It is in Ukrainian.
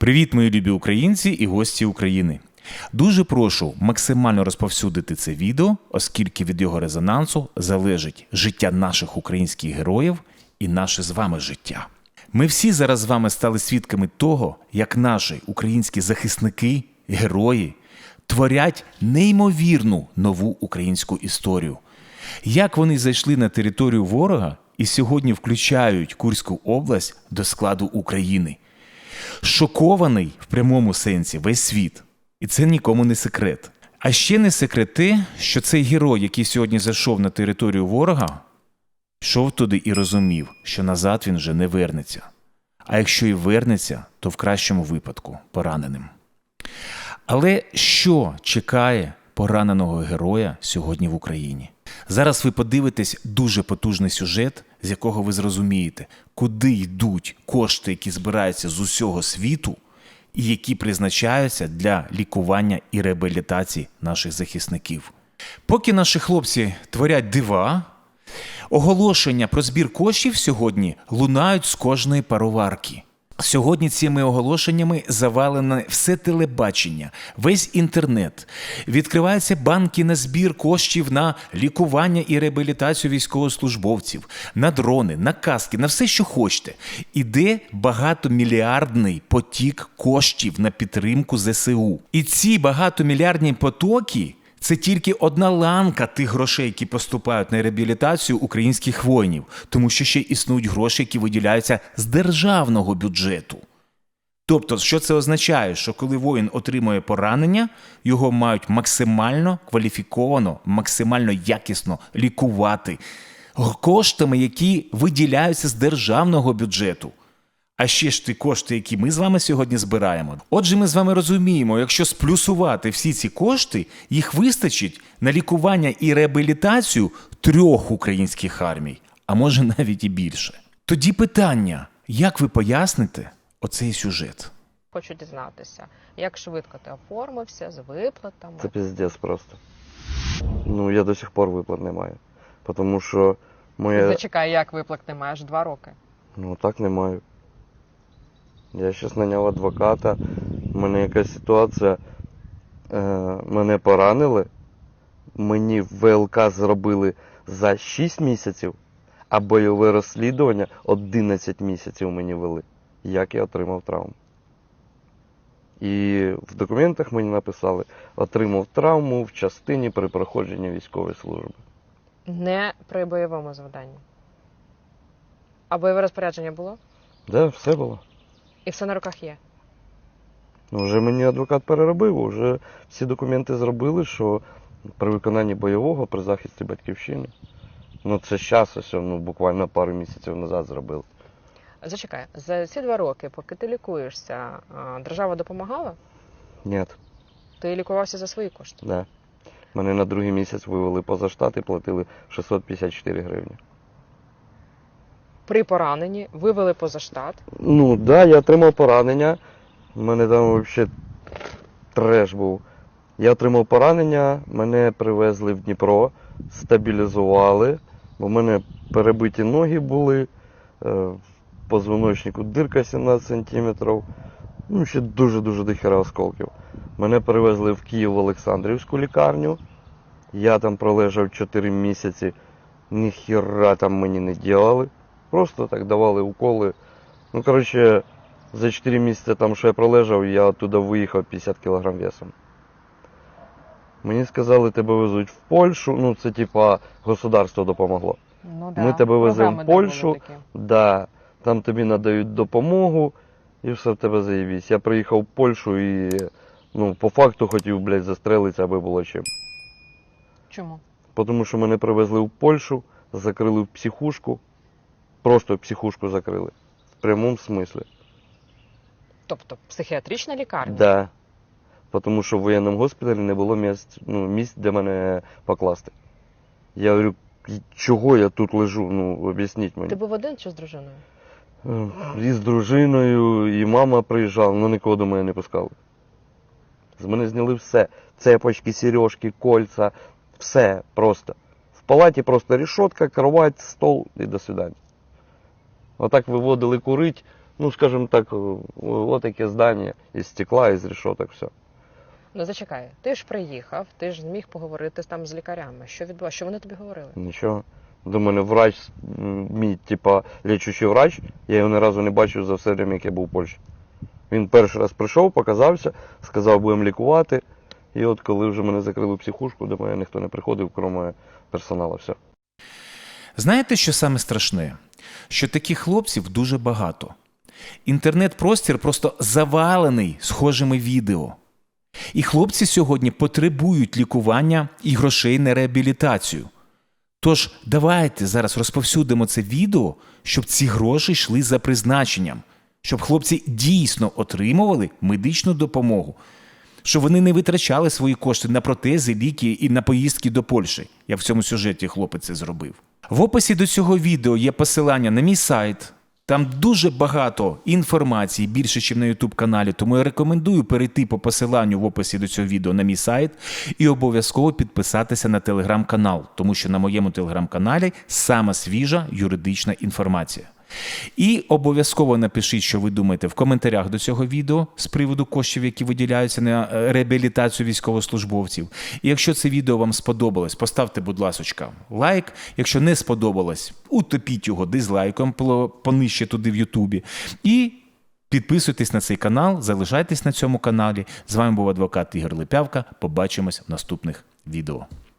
Привіт, мої любі українці і гості України. Дуже прошу максимально розповсюдити це відео, оскільки від його резонансу залежить життя наших українських героїв і наше з вами життя. Ми всі зараз з вами стали свідками того, як наші українські захисники, герої творять неймовірну нову українську історію. Як вони зайшли на територію ворога і сьогодні включають Курську область до складу України. Шокований в прямому сенсі весь світ. І це нікому не секрет. А ще не секрет те, що цей герой, який сьогодні зайшов на територію ворога, йшов туди і розумів, що назад він вже не вернеться. А якщо і вернеться, то в кращому випадку пораненим. Але що чекає пораненого героя сьогодні в Україні? Зараз ви подивитесь дуже потужний сюжет, з якого ви зрозумієте, куди йдуть кошти, які збираються з усього світу, і які призначаються для лікування і реабілітації наших захисників. Поки наші хлопці творять дива, оголошення про збір коштів сьогодні лунають з кожної пароварки. Сьогодні цими оголошеннями завалене все телебачення, весь інтернет. Відкриваються банки на збір коштів на лікування і реабілітацію військовослужбовців, на дрони, на каски, на все, що хочете. Іде багатомільярдний потік коштів на підтримку ЗСУ. І ці багатомільярдні потоки це тільки одна ланка тих грошей, які поступають на реабілітацію українських воїнів, тому що ще існують гроші, які виділяються з державного бюджету. Тобто, що це означає? Що коли воїн отримує поранення, його мають максимально кваліфіковано, максимально якісно лікувати коштами, які виділяються з державного бюджету. А ще ж ті кошти, які ми з вами сьогодні збираємо. Отже, ми з вами розуміємо, якщо сплюсувати всі ці кошти, їх вистачить на лікування і реабілітацію трьох українських армій, а може навіть і більше. Тоді питання: як ви поясните оцей сюжет? Хочу дізнатися, як швидко ти оформився з виплатами. Це піздець просто. Ну, я до сих пор виплат не маю. Тому що моє. Зачекай, як виплат не маєш два роки. Ну так не маю. Я зараз наняв адвоката. У мене якась ситуація. Е, мене поранили. Мені ВЛК зробили за 6 місяців, а бойове розслідування 11 місяців мені вели. Як я отримав травму. І в документах мені написали, отримав травму в частині при проходженні військової служби. Не при бойовому завданні. А бойове розпорядження було? Да, все було. І все на руках є. Ну, вже мені адвокат переробив, вже всі документи зробили, що при виконанні бойового, при захисті батьківщини. Ну це зараз, ось, ну, буквально пару місяців назад зробили. Зачекай, за ці два роки, поки ти лікуєшся, а, держава допомагала? Ні, Ти лікувався за свої кошти. да. Мене на другий місяць вивели поза штат і платили 654 гривні. При пораненні вивели поза штат. Ну, так, да, я отримав поранення. У мене там взагалі треш був. Я отримав поранення, мене привезли в Дніпро, стабілізували, бо в мене перебиті ноги були, е, в позвоночнику дирка 17 сантиметрів. Ну, ще дуже-дуже дохера осколків. Мене перевезли в Київ в Олександрівську лікарню. Я там пролежав 4 місяці, ніхіра там мені не діяли. Просто так давали уколи. Ну, коротше, за 4 місяці там, що я пролежав, я оттуда виїхав 50 кг весом. Мені сказали, тебе везуть в Польщу, ну це типа государство допомогло. Ну, Ми тебе веземо в Польщу. Да, там тобі надають допомогу і все в тебе заєбісь. Я приїхав в Польщу і ну, по факту хотів, блядь, застрелитися, аби було чим. Чому? Тому що мене привезли в Польщу, закрили в психушку. Просто психушку закрили. В прямому смислі. Тобто психіатрична лікарня? Да. Тому що в воєнному госпіталі не було місць, ну, місць, де мене покласти. Я говорю, чого я тут лежу? Ну, об'ясніть мені. Ти був один чи з дружиною? Е, І з дружиною, і мама приїжджала, але нікого до мене не пускали. З мене зняли все. Цепочки, сережки, кольца, все просто. В палаті просто рішотка, кровать, стол і до свидання. Отак виводили курить, Ну, скажімо так, от таке здання із стекла, із решеток, все. Ну зачекай, ти ж приїхав, ти ж зміг поговорити там з лікарями. Що відбувалося? Що вони тобі говорили? Нічого. До мене врач, мій, типа, лічучий врач, я його ні разу не бачив за все время, як я був у Польщі. Він перший раз прийшов, показався, сказав, будемо лікувати. І от коли вже мене закрили психушку, до мене ніхто не приходив, крім персоналу, все. Знаєте, що саме страшне? Що таких хлопців дуже багато. Інтернет-простір просто завалений схожими відео. І хлопці сьогодні потребують лікування і грошей на реабілітацію. Тож давайте зараз розповсюдимо це відео, щоб ці гроші йшли за призначенням, щоб хлопці дійсно отримували медичну допомогу, щоб вони не витрачали свої кошти на протези, ліки і на поїздки до Польщі. Я в цьому сюжеті хлопець це зробив. В описі до цього відео є посилання на мій сайт. Там дуже багато інформації, більше, ніж на YouTube каналі. Тому я рекомендую перейти по посиланню в описі до цього відео на мій сайт і обов'язково підписатися на телеграм-канал, тому що на моєму телеграм-каналі сама свіжа юридична інформація. І обов'язково напишіть, що ви думаєте в коментарях до цього відео з приводу коштів, які виділяються на е, реабілітацію військовослужбовців. І якщо це відео вам сподобалось, поставте, будь ласочка, лайк. Якщо не сподобалось, утопіть його дизлайком понижче туди в Ютубі. І підписуйтесь на цей канал, залишайтесь на цьому каналі. З вами був адвокат Ігор Липявка. Побачимось в наступних відео.